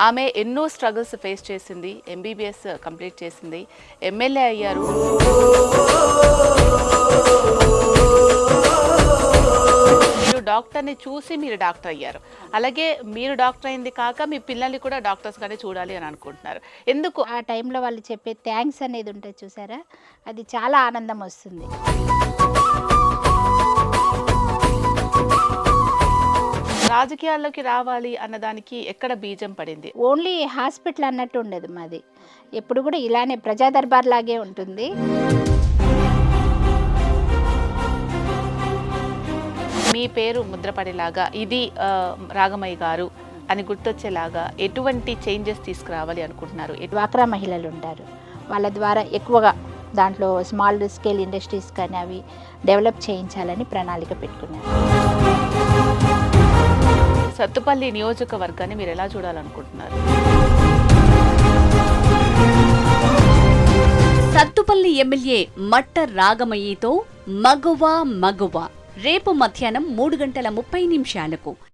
ఆమె ఎన్నో struggles face చేసింది ఎంబీబీఎస్ కంప్లీట్ చేసింది ఎమ్మెల్యే అయ్యారు. మీరు డాక్టర్ని చూసి మీరు డాక్టర్ అయ్యారు. అలాగే మీరు డాక్టర్ అయింది కాక మీ పిల్లల్ని కూడా డాక్టర్స్ గానే చూడాలి అని అనుకుంటున్నారు. ఎందుకు? ఆ టైంలో వాళ్ళు చెప్పే థ్యాంక్స్ అనేది ఉంటుంది చూసారా? అది చాలా ఆనందం వస్తుంది. రాజకీయాల్లోకి రావాలి అన్నదానికి ఎక్కడ బీజం పడింది? ఓన్లీ హాస్పిటల్ అన్నట్టు ఉండదు మాది. ఎప్పుడు కూడా ఇలానే ప్రజా దర్బార్ లాగే ఉంటుంది. మీ పేరు ముద్రపడేలాగా ఇది రాగమయ్య గారు అని గుర్తొచ్చేలాగా ఎటువంటి చేంజెస్ తీసుకురావాలి అనుకుంటున్నారు? డ్వాక్రా మహిళలు ఉంటారు. వాళ్ళ ద్వారా ఎక్కువగా దాంట్లో స్మాల్ స్కేల్ ఇండస్ట్రీస్ కానీ అవి డెవలప్ చేయించాలని ప్రణాళిక పెట్టుకున్నాను సత్తుపల్లి నియోజకవర్గాన్ని మీరు ఎలా చూడాలనుకుంటున్నారు? సత్తుపల్లి ఎమ్మెల్యే మట్ట రాగమయ్యతో మగువ మగువ. రేపు మధ్యాహ్నం మూడు గంటల ముప్పై నిమిషాలకు